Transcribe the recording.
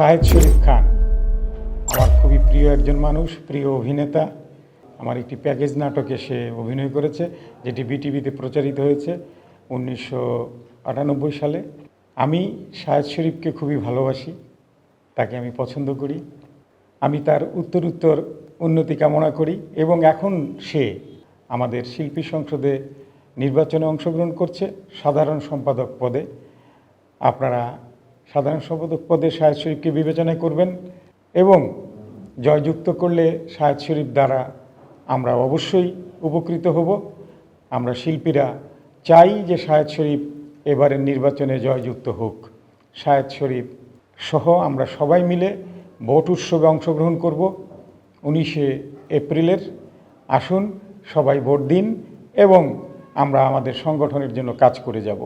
শাহেদ শরীফ খান। আমার খুবই প্রিয় একজন মানুষ, প্রিয় অভিনেতা। আমার একটি প্যাকেজ নাটকে সে অভিনয় করেছে, যেটি বিটিভিতে প্রচারিত হয়েছে উনিশশো আটানব্বই সালে। আমি শাহেদ শরীফকে খুবই ভালোবাসি, তাকে আমি পছন্দ করি। আমি তার উত্তর উত্তর উন্নতি কামনা করি এবং এখন সে আমাদের শিল্পী সংসদে নির্বাচনে অংশগ্রহণ করছে সাধারণ সম্পাদক পদে। আপনারা সাধারণ সম্পাদক পদে শাহেদ শরীফকে বিবেচনা করবেন এবং জয়যুক্ত করলে শাহেদ শরীফ দ্বারা আমরা অবশ্যই উপকৃত হব। আমরা শিল্পীরা চাই যে শাহেদ শরীফ এবারের নির্বাচনে জয়যুক্ত হোক। শাহেদ শরীফ সহ আমরা সবাই মিলে ভোট উৎসবে অংশগ্রহণ করব। উনিশে এপ্রিলের আসুন সবাই ভোট দিন এবং আমরা আমাদের সংগঠনের জন্য কাজ করে যাব।